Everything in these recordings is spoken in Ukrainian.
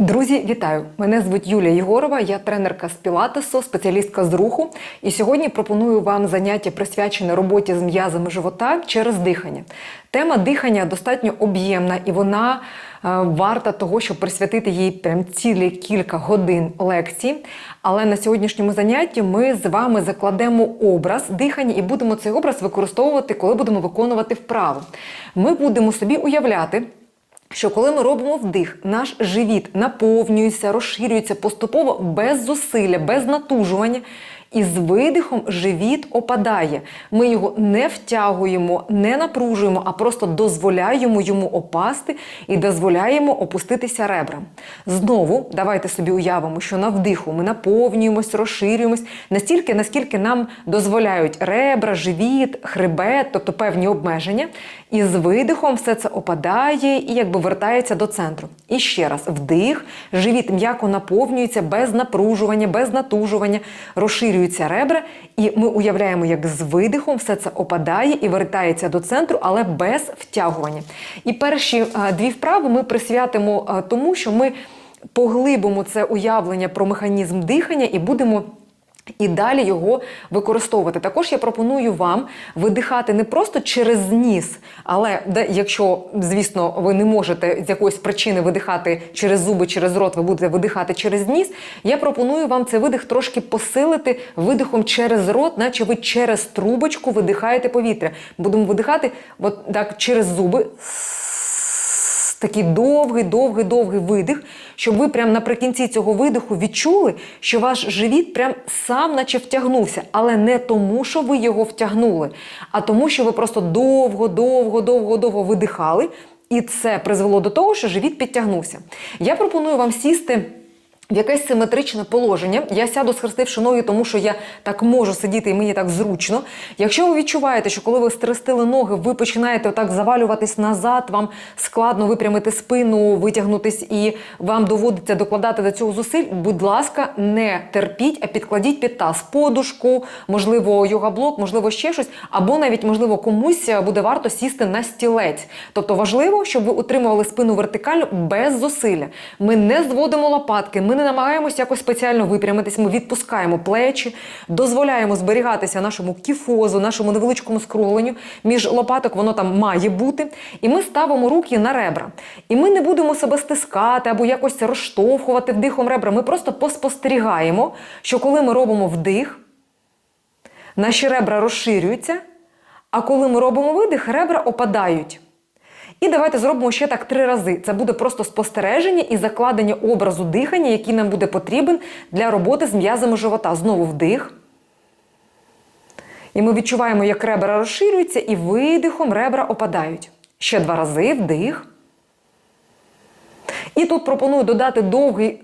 Друзі, вітаю! Мене звуть Юлія Єгорова, я тренерка з пілатесу, спеціалістка з руху. І сьогодні пропоную вам заняття присвячене роботі з м'язами живота через дихання. Тема дихання достатньо об'ємна і вона е, варта того, щоб присвятити їй прям цілі кілька годин лекцій. Але на сьогоднішньому занятті ми з вами закладемо образ дихання і будемо цей образ використовувати, коли будемо виконувати вправу. Ми будемо собі уявляти що коли ми робимо вдих, наш живіт наповнюється, розширюється поступово без зусилля, без натужування. І з видихом живіт опадає. Ми його не втягуємо, не напружуємо, а просто дозволяємо йому опасти і дозволяємо опуститися ребрам. Знову давайте собі уявимо, що на вдиху ми наповнюємось, розширюємось настільки, наскільки нам дозволяють ребра, живіт, хребет, тобто певні обмеження. І з видихом все це опадає і якби вертається до центру. І ще раз вдих, живіт м'яко наповнюється без напружування, без натужування, розширюються ребра, і ми уявляємо, як з видихом все це опадає і вертається до центру, але без втягування. І перші е, дві вправи ми присвятимо е, тому, що ми поглибимо це уявлення про механізм дихання і будемо. І далі його використовувати. Також я пропоную вам видихати не просто через ніс, але де, якщо, звісно, ви не можете з якоїсь причини видихати через зуби, через рот, ви будете видихати через ніс. Я пропоную вам цей видих трошки посилити видихом через рот, наче ви через трубочку видихаєте повітря. Будемо видихати от так через зуби. Такий довгий, довгий, довгий видих, щоб ви прямо наприкінці цього видиху відчули, що ваш живіт прям сам наче втягнувся, але не тому, що ви його втягнули, а тому, що ви просто довго, довго, довго, довго видихали, і це призвело до того, що живіт підтягнувся. Я пропоную вам сісти. В якесь симетричне положення. Я сяду, схрестивши ноги, тому що я так можу сидіти і мені так зручно. Якщо ви відчуваєте, що коли ви стрестили ноги, ви починаєте отак завалюватись назад, вам складно випрямити спину, витягнутись, і вам доводиться докладати до цього зусиль, будь ласка, не терпіть, а підкладіть під таз подушку, можливо, йога-блок, можливо, ще щось, або навіть, можливо, комусь буде варто сісти на стілець. Тобто важливо, щоб ви утримували спину вертикально без зусилля. Ми не зводимо лопатки. ми не намагаємося якось спеціально випрямитись, ми відпускаємо плечі, дозволяємо зберігатися нашому кіфозу, нашому невеличкому скругленню. Між лопаток воно там має бути. І ми ставимо руки на ребра. І ми не будемо себе стискати або якось розштовхувати вдихом ребра. Ми просто поспостерігаємо, що коли ми робимо вдих, наші ребра розширюються, а коли ми робимо видих, ребра опадають. І давайте зробимо ще так три рази. Це буде просто спостереження і закладення образу дихання, який нам буде потрібен для роботи з м'язами живота. Знову вдих. І ми відчуваємо, як ребра розширюються, і видихом ребра опадають. Ще два рази вдих. І тут пропоную додати довгий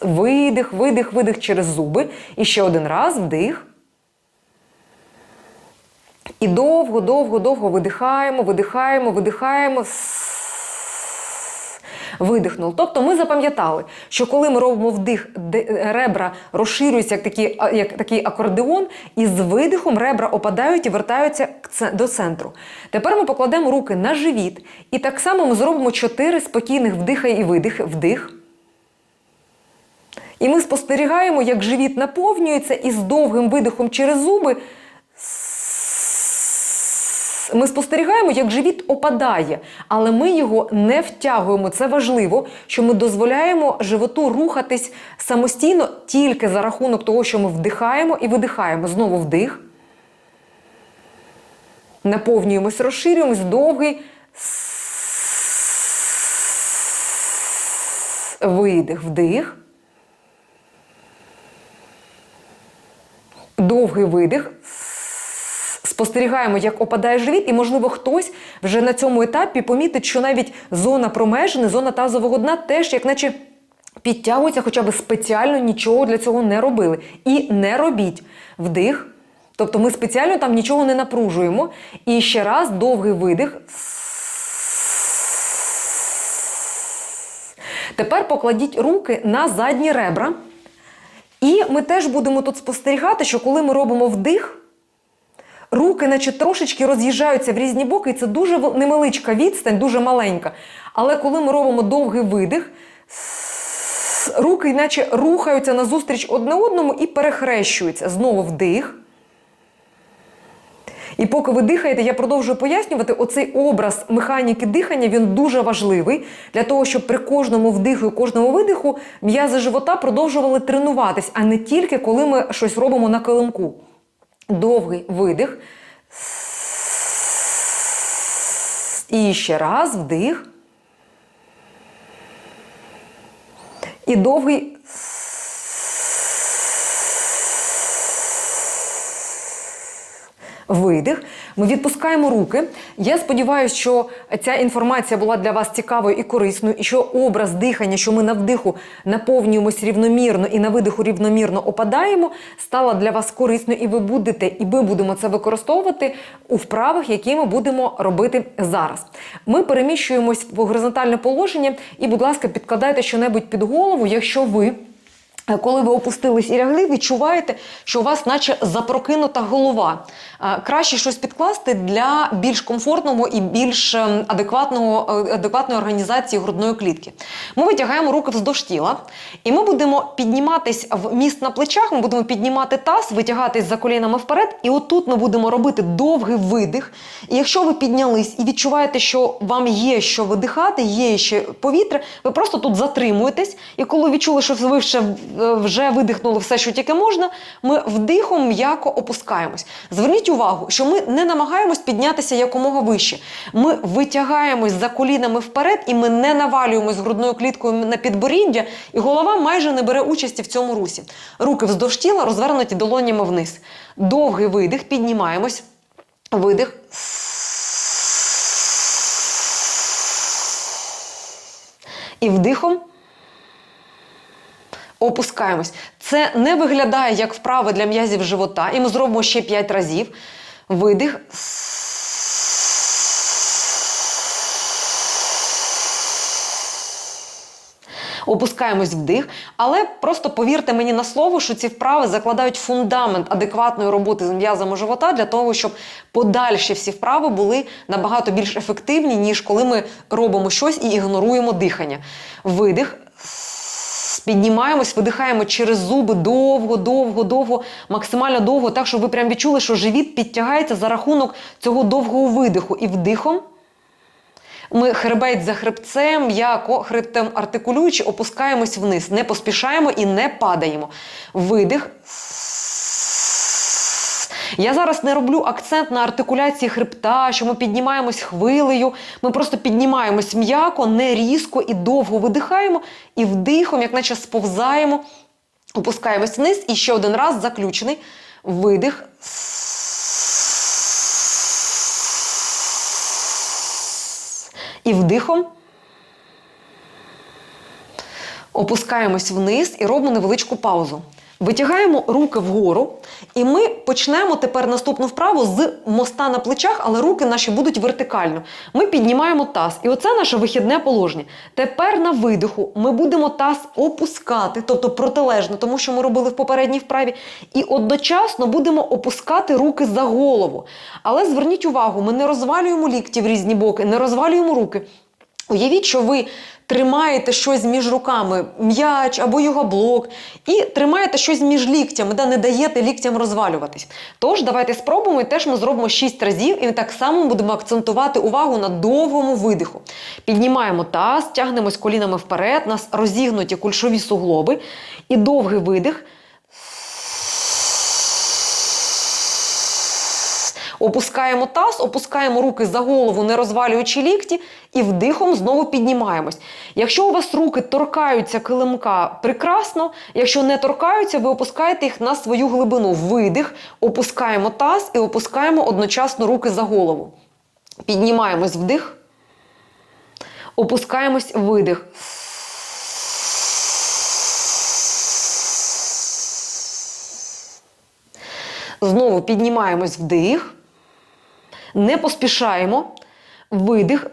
видих, видих, видих через зуби. І ще один раз вдих. І довго, довго, довго видихаємо, видихаємо, видихаємо. Видихнули. Тобто ми запам'ятали, що коли ми робимо вдих, ребра розширюються як такий, як такий акордеон, і з видихом ребра опадають і вертаються до центру. Тепер ми покладемо руки на живіт, і так само ми зробимо чотири спокійних вдиха і видих. Вдих. І ми спостерігаємо, як живіт наповнюється і з довгим видихом через зуби ми спостерігаємо, як живіт опадає, але ми його не втягуємо. Це важливо, що ми дозволяємо животу рухатись самостійно тільки за рахунок того, що ми вдихаємо і видихаємо. Знову вдих. Наповнюємось, розширюємось, довгий. Видих, вдих. Довгий видих спостерігаємо, як опадає живіт, і, можливо, хтось вже на цьому етапі помітить, що навіть зона промежини, зона тазового дна теж, як наче. Підтягується, хоча б спеціально нічого для цього не робили. І не робіть вдих. Тобто ми спеціально там нічого не напружуємо. І ще раз довгий видих. Тепер покладіть руки на задні ребра. І ми теж будемо тут спостерігати, що коли ми робимо вдих, руки, наче трошечки роз'їжджаються в різні боки, і це дуже невеличка відстань, дуже маленька. Але коли ми робимо довгий видих, руки наче рухаються назустріч одне одному і перехрещуються. Знову вдих. І поки ви дихаєте, я продовжую пояснювати, оцей образ механіки дихання він дуже важливий для того, щоб при кожному вдиху і кожному видиху м'язи живота продовжували тренуватись, а не тільки коли ми щось робимо на килимку. Довгий видих. І ще раз вдих. І довгий видих. Ми відпускаємо руки. Я сподіваюся, що ця інформація була для вас цікавою і корисною, і що образ дихання, що ми на вдиху наповнюємось рівномірно і на видиху рівномірно опадаємо, стала для вас корисною, і ви будете, і ми будемо це використовувати у вправах, які ми будемо робити зараз. Ми переміщуємось в горизонтальне положення, і, будь ласка, підкладайте щонебудь під голову, якщо ви. Коли ви опустились і лягли, відчуваєте, що у вас наче запрокинута голова. Краще щось підкласти для більш комфортного і більш ем, адекватного, е, адекватної організації грудної клітки. Ми витягаємо руки вздовж тіла, і ми будемо підніматись в міст на плечах, ми будемо піднімати таз, витягатись за колінами вперед, і отут ми будемо робити довгий видих. І якщо ви піднялись і відчуваєте, що вам є що видихати, є ще повітря, ви просто тут затримуєтесь, і коли відчули, що ви ще е, вже видихнули все, що тільки можна, ми вдихом м'яко опускаємось. Зверніть увагу, що ми не намагаємось піднятися якомога вище. Ми витягаємось за колінами вперед, і ми не навалюємось грудною кліткою на підборіддя, і голова майже не бере участі в цьому русі. Руки вздовж тіла розвернуті долонями вниз. Довгий видих, піднімаємось. Видих. І вдихом опускаємось. Це не виглядає як вправа для м'язів живота. І ми зробимо ще 5 разів. Видих. Опускаємось вдих, але просто повірте мені на слово, що ці вправи закладають фундамент адекватної роботи з м'язами живота для того, щоб подальші всі вправи були набагато більш ефективні, ніж коли ми робимо щось і ігноруємо дихання. Видих. Піднімаємось, видихаємо через зуби довго, довго, довго, максимально довго, так, щоб ви прям відчули, що живіт підтягається за рахунок цього довгого видиху. І вдихом ми хребет за хребцем, м'яко хребтем артикулюючи, опускаємось вниз. Не поспішаємо і не падаємо. Видих. Я зараз не роблю акцент на артикуляції хребта, що ми піднімаємось хвилею. Ми просто піднімаємось м'яко, не різко і довго видихаємо, і вдихом, як наче сповзаємо, опускаємось вниз. І ще один раз заключений. Видих. І вдихом. Опускаємось вниз і робимо невеличку паузу. Витягаємо руки вгору, і ми почнемо тепер наступну вправу з моста на плечах, але руки наші будуть вертикально. Ми піднімаємо таз, і оце наше вихідне положення. Тепер на видиху ми будемо таз опускати, тобто протилежно, тому що ми робили в попередній вправі, і одночасно будемо опускати руки за голову. Але зверніть увагу, ми не розвалюємо лікті в різні боки, не розвалюємо руки. Уявіть, що ви тримаєте щось між руками, м'яч або його блок, і тримаєте щось між ліктями, де не даєте ліктям розвалюватись. Тож, давайте спробуємо і теж ми зробимо 6 разів, і так само будемо акцентувати увагу на довгому видиху. Піднімаємо таз, тягнемось колінами вперед, нас розігнуті кульшові суглоби, і довгий видих. Опускаємо таз, опускаємо руки за голову, не розвалюючи лікті, і вдихом знову піднімаємось. Якщо у вас руки торкаються килимка, прекрасно. Якщо не торкаються, ви опускаєте їх на свою глибину. Видих, опускаємо таз і опускаємо одночасно руки за голову. Піднімаємось вдих, опускаємось видих. Знову піднімаємось вдих. Не поспішаємо. Видих.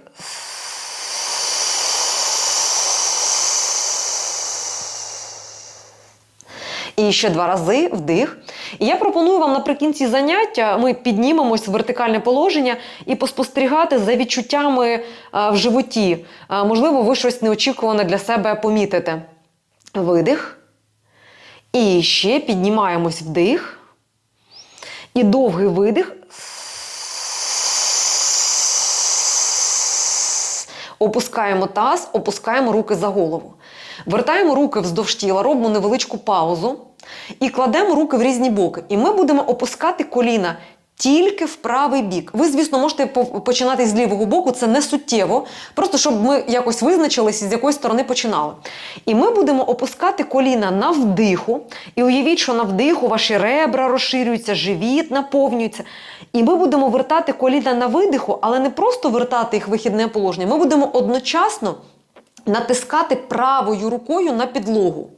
І ще два рази вдих. І я пропоную вам наприкінці заняття ми піднімемось в вертикальне положення і поспостерігати за відчуттями е, в животі. Е, Можливо, ви щось неочікуване для себе помітите. Видих. І ще піднімаємось вдих. І довгий видих. Опускаємо таз, опускаємо руки за голову. Вертаємо руки вздовж тіла, робимо невеличку паузу і кладемо руки в різні боки. І ми будемо опускати коліна тільки в правий бік. Ви, звісно, можете починати з лівого боку, це не суттєво, просто щоб ми якось визначилися, з якої сторони починали. І ми будемо опускати коліна на вдиху. І уявіть, що на вдиху ваші ребра розширюються, живіт наповнюється. І ми будемо вертати коліна на видиху, але не просто вертати їх в вихідне положення. Ми будемо одночасно натискати правою рукою на підлогу.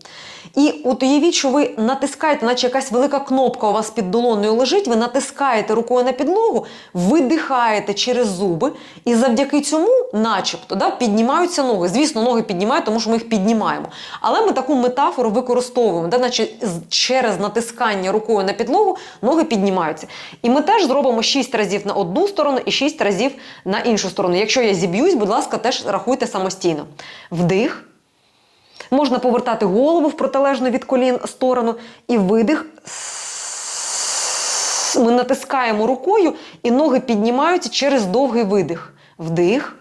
І от уявіть, що ви натискаєте, наче якась велика кнопка у вас під долоною лежить, ви натискаєте рукою на підлогу, видихаєте через зуби, і завдяки цьому, начебто, да, піднімаються ноги. Звісно, ноги піднімають, тому що ми їх піднімаємо. Але ми таку метафору використовуємо, да, наче через натискання рукою на підлогу ноги піднімаються. І ми теж зробимо 6 разів на одну сторону і 6 разів на іншу сторону. Якщо я зіб'юсь, будь ласка, теж рахуйте самостійно. Вдих. Можна повертати голову в протилежну від колін сторону і видих. Ми натискаємо рукою, і ноги піднімаються через довгий видих. Вдих.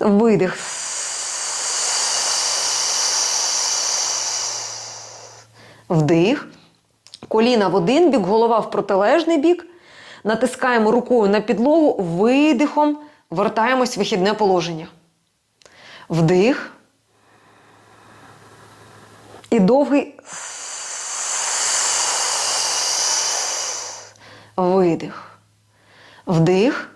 Видих. Вдих. Коліна в один бік, голова в протилежний бік. Натискаємо рукою на підлогу, видихом вертаємось в вихідне положення. Вдих. І довгий видих. Вдих.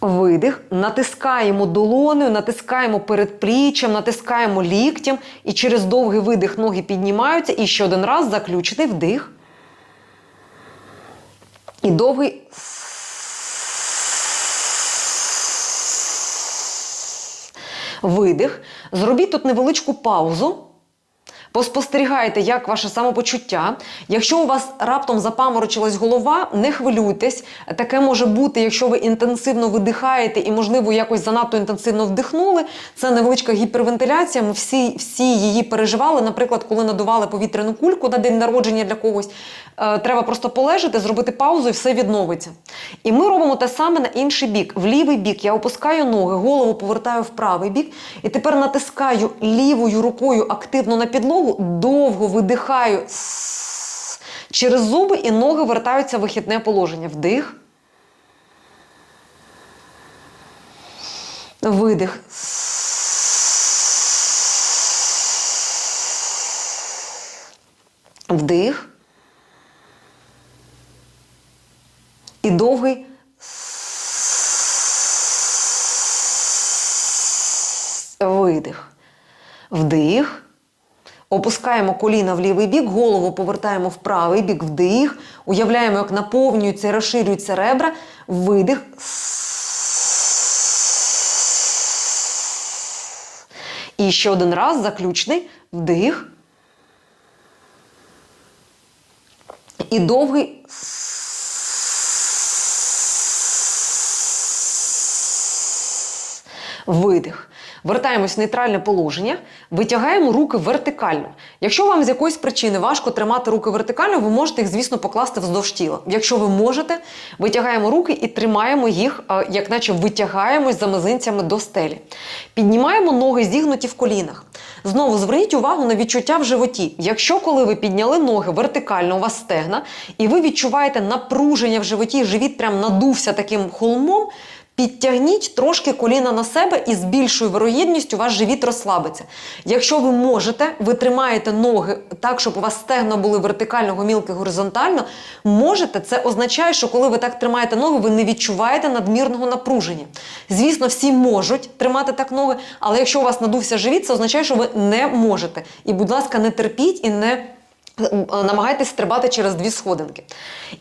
Видих. Натискаємо долоною, натискаємо передпліччям, натискаємо ліктем. І через довгий видих ноги піднімаються. І ще один раз заключити вдих. І довгий видих. Зробіть тут невеличку паузу. Поспостерігайте, як ваше самопочуття. Якщо у вас раптом запаморочилась голова, не хвилюйтесь. Таке може бути, якщо ви інтенсивно видихаєте і, можливо, якось занадто інтенсивно вдихнули. Це невеличка гіпервентиляція. Ми всі, всі її переживали. Наприклад, коли надували повітряну кульку на день народження для когось, е, треба просто полежати, зробити паузу і все відновиться. І ми робимо те саме на інший бік. В лівий бік я опускаю ноги, голову повертаю в правий бік. І тепер натискаю лівою рукою активно на підлогу, довго видихаю через зуби, і ноги вертаються в вихідне положення. Вдих. Видих. Вдих. І довгий. Видих. Вдих. Опускаємо коліна в лівий бік, голову повертаємо в правий бік, вдих. Уявляємо, як наповнюються і розширюються ребра. Видих. І ще один раз заключний вдих. І довгий. Видих. Вертаємось в нейтральне положення, витягаємо руки вертикально. Якщо вам з якоїсь причини важко тримати руки вертикально, ви можете їх, звісно, покласти вздовж тіла. Якщо ви можете, витягаємо руки і тримаємо їх, як наче витягаємось за мизинцями до стелі. Піднімаємо ноги зігнуті в колінах. Знову зверніть увагу на відчуття в животі. Якщо коли ви підняли ноги вертикально, у вас стегна, і ви відчуваєте напруження в животі, живіт прям надувся таким холмом. Підтягніть трошки коліна на себе і з більшою вироїдністю ваш живіт розслабиться. Якщо ви можете, ви тримаєте ноги так, щоб у вас стегна були вертикально, гомілки горизонтально, можете, це означає, що коли ви так тримаєте ноги, ви не відчуваєте надмірного напруження. Звісно, всі можуть тримати так ноги, але якщо у вас надувся живіт, це означає, що ви не можете. І, будь ласка, не терпіть і не Намагайтесь стрибати через дві сходинки.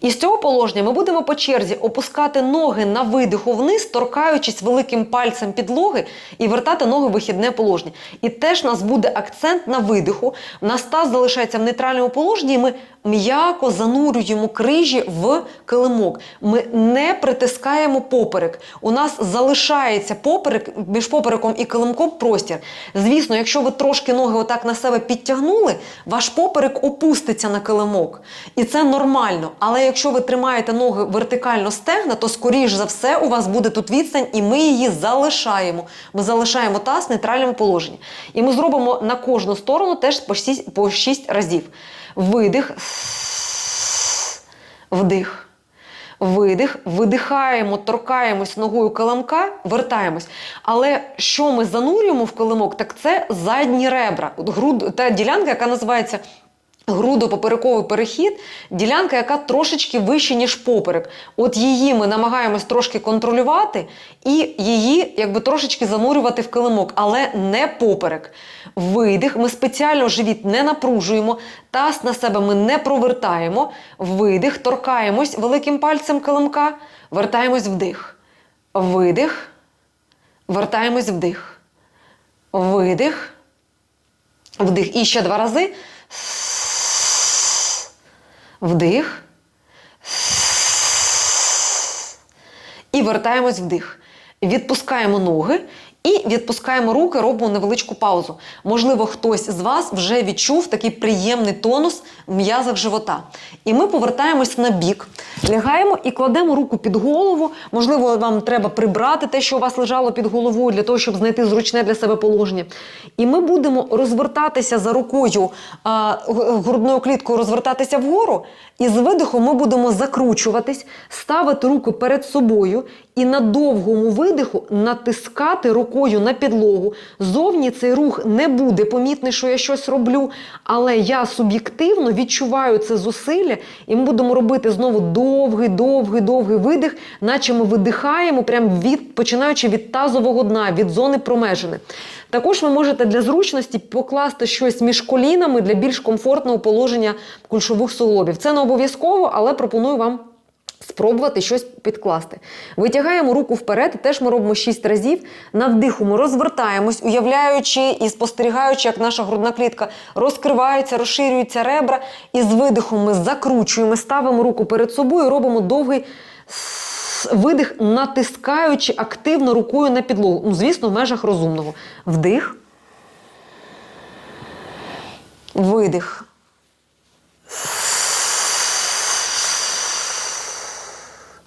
І з цього положення ми будемо по черзі опускати ноги на видиху вниз, торкаючись великим пальцем підлоги і вертати ноги в вихідне положення. І теж у нас буде акцент на видиху. Нас таз залишається в нейтральному положенні, і ми м'яко занурюємо крижі в килимок. Ми не притискаємо поперек. У нас залишається поперек між попереком і килимком простір. Звісно, якщо ви трошки ноги отак на себе підтягнули, ваш поперек опуститься на килимок. І це нормально. Але якщо ви тримаєте ноги вертикально стегна, то скоріш за все у вас буде тут відстань, і ми її залишаємо. Ми залишаємо таз в нейтральному положенні. І ми зробимо на кожну сторону теж по 6, по 6 разів. Видих, вдих. Видих, видихаємо, торкаємось ногою килимка, вертаємось. Але що ми занурюємо в килимок, так це задні ребра. Груд, та ділянка, яка називається грудопоперековий перехід, ділянка, яка трошечки вища, ніж поперек. От її ми намагаємось трошки контролювати і її якби трошечки занурювати в килимок, але не поперек. Видих, ми спеціально живіт не напружуємо, таз на себе ми не провертаємо. Видих, торкаємось великим пальцем килимка, вертаємось вдих. Видих, вертаємось вдих. Видих. Вдих. І ще два рази. Вдих. І вертаємось вдих. Відпускаємо ноги і відпускаємо руки, робимо невеличку паузу. Можливо, хтось з вас вже відчув такий приємний тонус в м'язах живота. І ми повертаємось на бік, лягаємо і кладемо руку під голову. Можливо, вам треба прибрати те, що у вас лежало під головою, для того, щоб знайти зручне для себе положення. І ми будемо розвертатися за рукою а, грудною кліткою, розвертатися вгору. І з видихом ми будемо закручуватись, ставити руку перед собою і на довгому видиху натискати рукою на підлогу. Зовні цей рух не буде помітний, що я щось роблю, але я суб'єктивно відчуваю це зусилля, і ми будемо робити знову довгий, довгий, довгий видих, наче ми видихаємо, прям від починаючи від тазового дна, від зони промежини. Також ви можете для зручності покласти щось між колінами для більш комфортного положення кульшових суглобів. Це не обов'язково, але пропоную вам спробувати щось підкласти. Витягаємо руку вперед, теж ми робимо 6 разів. На вдиху ми розвертаємось, уявляючи і спостерігаючи, як наша грудна клітка розкривається, розширюються ребра. І з видихом ми закручуємо, ставимо руку перед собою робимо довгий видих, натискаючи активно рукою на підлогу. Ну, звісно, в межах розумного. Вдих. Видих.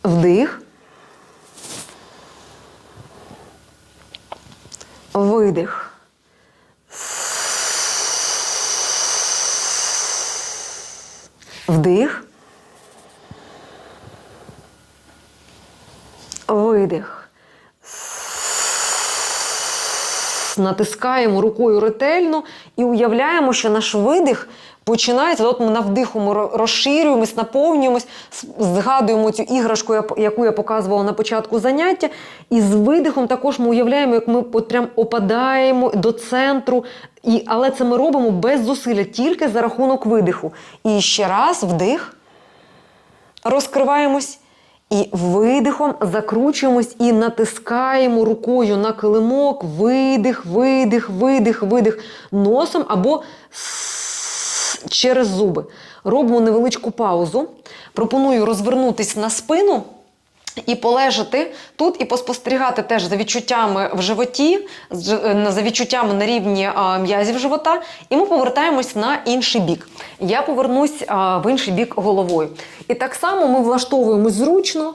Вдих. Видих. Вдих. Видих. Натискаємо рукою ретельно і уявляємо, що наш видих починається. От ми на розширюємось, наповнюємось, згадуємо цю іграшку, яку я показувала на початку заняття. І з видихом також ми уявляємо, як ми от прям опадаємо до центру. І, але це ми робимо без зусилля, тільки за рахунок видиху. І ще раз вдих розкриваємось і видихом закручуємось і натискаємо рукою на килимок, видих, видих, видих, видих носом або через зуби. Робимо невеличку паузу. Пропоную розвернутись на спину. І полежати тут і поспостерігати теж за відчуттями в животі, е, за відчуттями на рівні м'язів живота, і ми повертаємось на інший бік. Я повернусь в інший бік головою. І так само ми влаштовуємось зручно,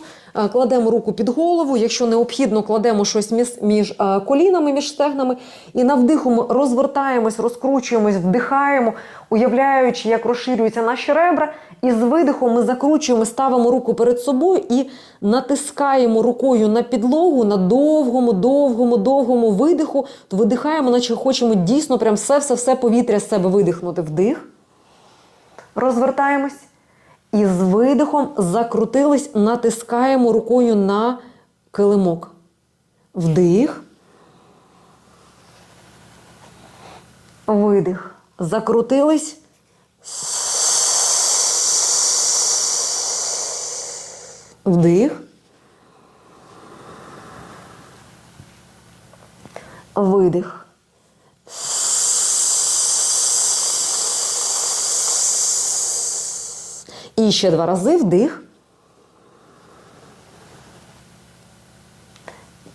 кладемо руку під голову. Якщо необхідно, кладемо щось між, між колінами, між стегнами. І на вдиху ми розвертаємось, розкручуємось, вдихаємо, уявляючи, як розширюються наші ребра. І з видихом ми закручуємо, ставимо руку перед собою і натискаємо рукою на підлогу на довгому, довгому, довгому видиху. То видихаємо, наче хочемо дійсно прям все-все-все повітря з себе видихнути. Вдих. Розвертаємось. І з видихом закрутились, натискаємо рукою на килимок. Вдих. Видих. Закрутились. Вдих. Видих. І ще два рази вдих.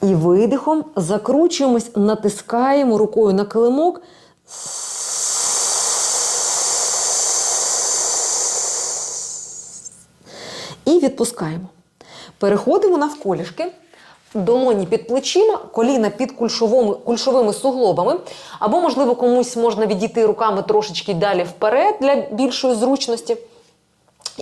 І видихом закручуємось, натискаємо рукою на килимок. І відпускаємо. Переходимо навколішки. Долоні під плечима, коліна під кульшовими, кульшовими суглобами. Або, можливо, комусь можна відійти руками трошечки далі вперед для більшої зручності.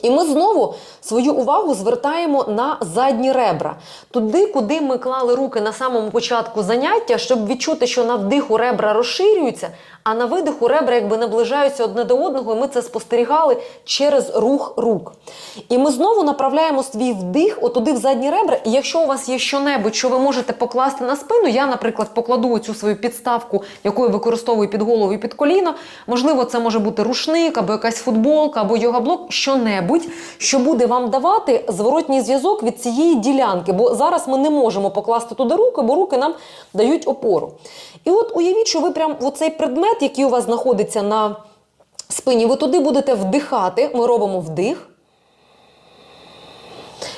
І ми знову свою увагу звертаємо на задні ребра, туди, куди ми клали руки на самому початку заняття, щоб відчути, що на вдиху ребра розширюються, а на видиху ребра якби наближаються одне до одного. І ми це спостерігали через рух рук. І ми знову направляємо свій вдих отуди в задні ребра. І якщо у вас є щонебудь, що ви можете покласти на спину, я, наприклад, покладу цю свою підставку, яку я використовую під голову і під коліно. Можливо, це може бути рушник, або якась футболка, або йога-блок, що-небудь, що буде вам давати зворотній зв'язок від цієї ділянки. Бо зараз ми не можемо покласти туди руки, бо руки нам дають опору. І от уявіть, що ви прям в оцей предмет, який у вас знаходиться на спині, ви туди будете вдихати. Ми робимо вдих.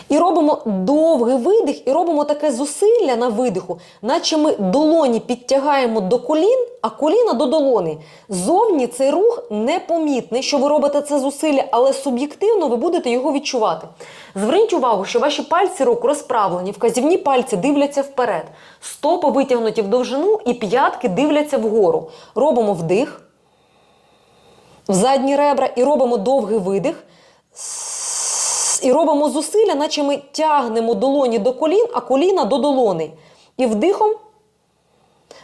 І робимо довгий видих, і робимо таке зусилля на видиху, наче ми долоні підтягаємо до колін, а коліна до долони. Зовні цей рух непомітний, що ви робите це зусилля, але суб'єктивно ви будете його відчувати. Зверніть увагу, що ваші пальці рук розправлені, вказівні пальці дивляться вперед, стопи витягнуті в довжину і п'ятки дивляться вгору. Робимо вдих в задні ребра і робимо довгий видих. І робимо зусилля, наче ми тягнемо долоні до колін, а коліна до долони. І вдихом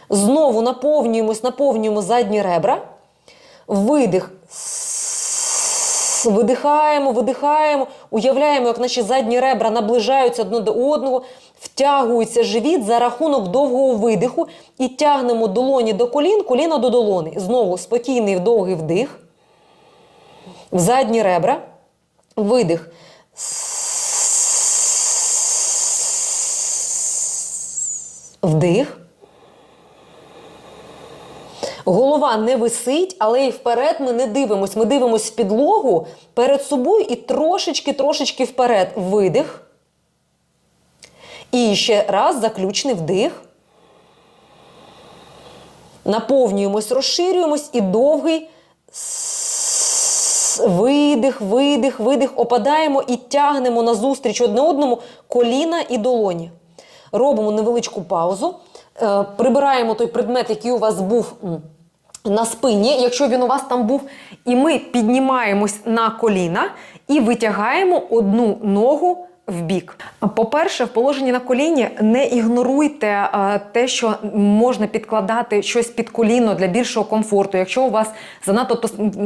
знову наповнюємось, наповнюємо задні ребра. Видих. Видихаємо, видихаємо, уявляємо, як наші задні ребра наближаються одне до одного, втягується живіт за рахунок довгого видиху і тягнемо долоні до колін, коліна до долони. Знову спокійний довгий вдих. В задні ребра. Видих. Вдих. Голова не висить, але і вперед ми не дивимось. Ми дивимось в підлогу перед собою і трошечки-трошечки вперед. Видих. І ще раз заключний вдих. Наповнюємось, розширюємось і довгий видих, видих, видих. Опадаємо і тягнемо назустріч одне одному коліна і долоні. Робимо невеличку паузу. Е, Прибираємо той предмет, який у вас був на спині, якщо він у вас там був, і ми піднімаємось на коліна і витягаємо одну ногу в бік. По-перше, в положенні на коліні не ігноруйте е, те, що можна підкладати щось під коліно для більшого комфорту, якщо у вас занадто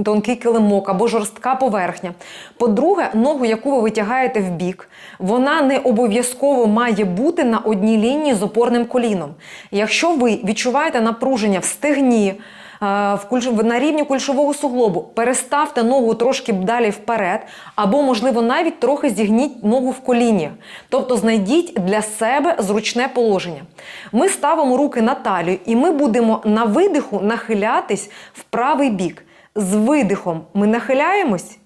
тонкий килимок або жорстка поверхня. По-друге, ногу, яку ви витягаєте в бік, вона не обов'язково має бути на одній лінії з опорним коліном. Якщо ви відчуваєте напруження в стегні, в кульш... на рівні кульшового суглобу, переставте ногу трошки далі вперед, або, можливо, навіть трохи зігніть ногу в коліні. Тобто знайдіть для себе зручне положення. Ми ставимо руки на талію, і ми будемо на видиху нахилятись в правий бік. З видихом ми нахиляємось.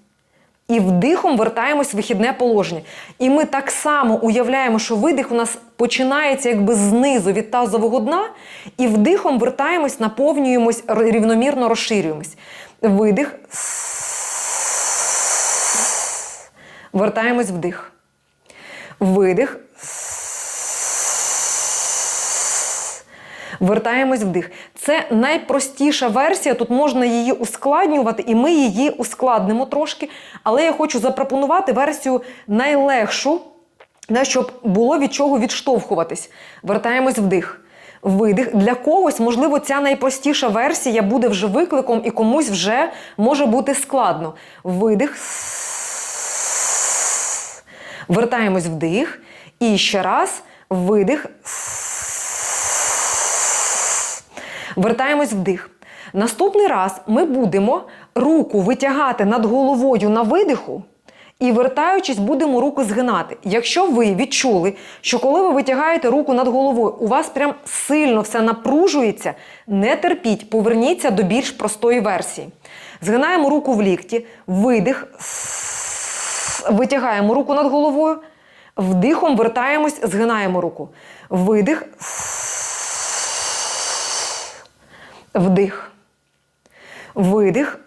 І вдихом вертаємось в вихідне положення. І ми так само уявляємо, що видих у нас починається якби знизу від тазового дна, і вдихом вертаємось, наповнюємось, рівномірно розширюємось. Видих. Вертаємось вдих. Видих. Вертаємось вдих. Це найпростіша версія. Тут можна її ускладнювати, і ми її ускладнимо трошки. Але я хочу запропонувати версію найлегшу, щоб було від чого відштовхуватись. Вертаємось вдих. Видих. Для когось, можливо, ця найпростіша версія буде вже викликом і комусь вже може бути складно. Видих. Вертаємось вдих. І ще раз видих. Вертаємось вдих. Наступний раз ми будемо руку витягати над головою на видиху І вертаючись, будемо руку згинати. Якщо ви відчули, що коли ви витягаєте руку над головою, у вас прям сильно все напружується, не терпіть, поверніться до більш простої версії. Згинаємо руку в лікті, видих, витягаємо руку над головою, вдихом вертаємось, згинаємо руку. Видих, вдих, видих.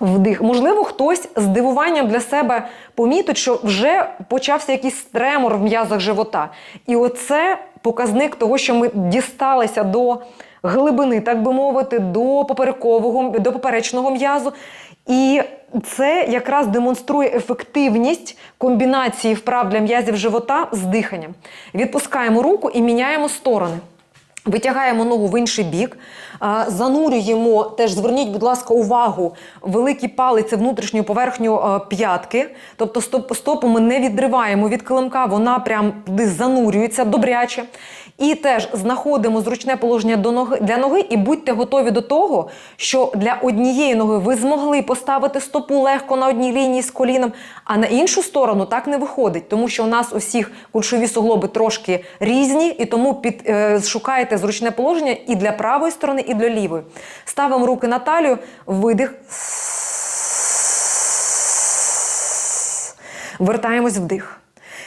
Вдих. Можливо, хтось з дивуванням для себе помітить, що вже почався якийсь тремор в м'язах живота. І оце показник того, що ми дісталися до глибини, так би мовити, до поперекового, до поперечного м'язу. І це якраз демонструє ефективність комбінації вправ для м'язів живота з диханням. Відпускаємо руку і міняємо сторони. Витягаємо ногу в інший бік, занурюємо, теж зверніть, будь ласка, увагу, великий палець це внутрішню поверхню п'ятки. Тобто стоп, стопу ми не відриваємо від килимка, вона прям туди занурюється добряче. І теж знаходимо зручне положення до ноги, для ноги і будьте готові до того, що для однієї ноги ви змогли поставити стопу легко на одній лінії з коліном, а на іншу сторону так не виходить, тому що у нас усіх кульшові суглоби трошки різні, і тому під, е, шукаєте зручне положення і для правої сторони, і для лівої. Ставимо руки на талію, видих. Вертаємось вдих.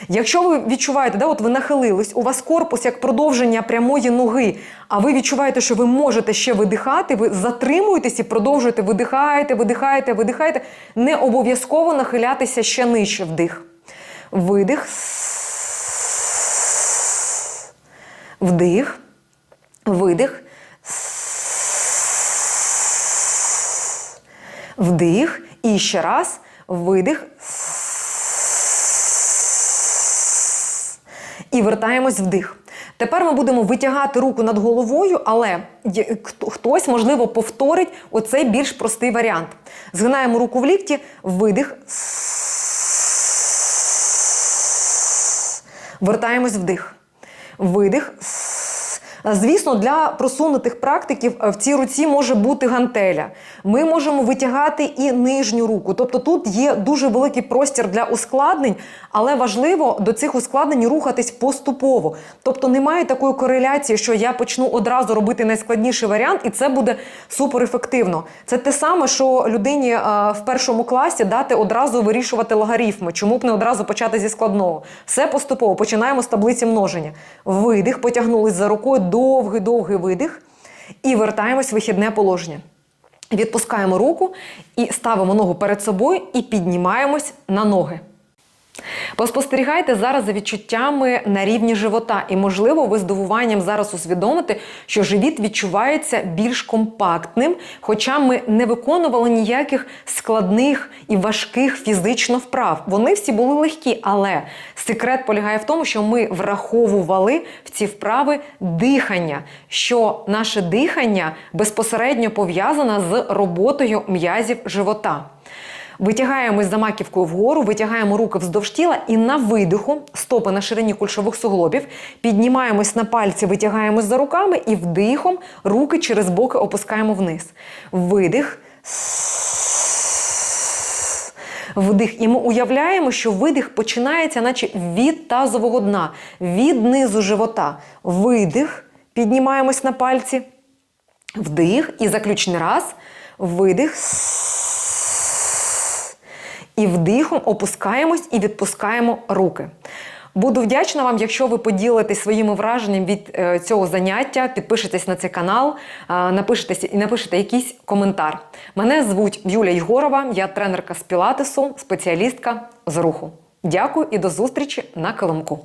Якщо ви відчуваєте, да, от ви нахилились, у вас корпус як продовження прямої ноги, а ви відчуваєте, що ви можете ще видихати, ви затримуєтесь і продовжуєте, видихаєте, видихаєте, видихаєте. Не обов'язково нахилятися ще нижче вдих. Видих. Вдих. Видих. Вдих. І ще раз. Видих. І вертаємось вдих. Тепер ми будемо витягати руку над головою, але хтось, можливо, повторить оцей більш простий варіант. Згинаємо руку в лікті, видих. Вертаємось вдих. Видих. Звісно, для просунутих практиків е, в цій руці може бути гантеля. Ми можемо витягати і нижню руку. Тобто тут є дуже великий простір для ускладнень, але важливо до цих ускладнень рухатись поступово. Тобто немає такої кореляції, що я почну одразу робити найскладніший варіант, і це буде суперефективно. Це те саме, що людині е, в першому класі дати одразу вирішувати логарифми. Чому б не одразу почати зі складного? Все поступово. Починаємо з таблиці множення. Видих, потягнулись за рукою, довгий, довгий видих. І вертаємось в вихідне положення. Відпускаємо руку і ставимо ногу перед собою і піднімаємось на ноги. Поспостерігайте зараз за відчуттями на рівні живота, і, можливо, ви здивуванням зараз усвідомите, що живіт відчувається більш компактним, хоча ми не виконували ніяких складних і важких фізично вправ. Вони всі були легкі, але секрет полягає в тому, що ми враховували в ці вправи дихання, що наше дихання безпосередньо пов'язане з роботою м'язів живота. Витягаємось за маківкою вгору, витягаємо руки вздовж тіла і на видиху, стопи на ширині кульшових суглобів, піднімаємось на пальці, витягаємось за руками і вдихом руки через боки опускаємо вниз. Видих. Вдих. І ми уявляємо, що видих починається, наче від тазового дна, від низу живота. Видих. Піднімаємось на пальці. Вдих. І заключний раз. Видих. І вдихом опускаємось і відпускаємо руки. Буду вдячна вам, якщо ви поділитесь своїми враженнями від е, цього заняття, підпишетесь на цей канал, е, напишете, і напишете якийсь коментар. Мене звуть Юля Єгорова, я тренерка з пілатесу, спеціалістка з руху. Дякую і до зустрічі на килимку.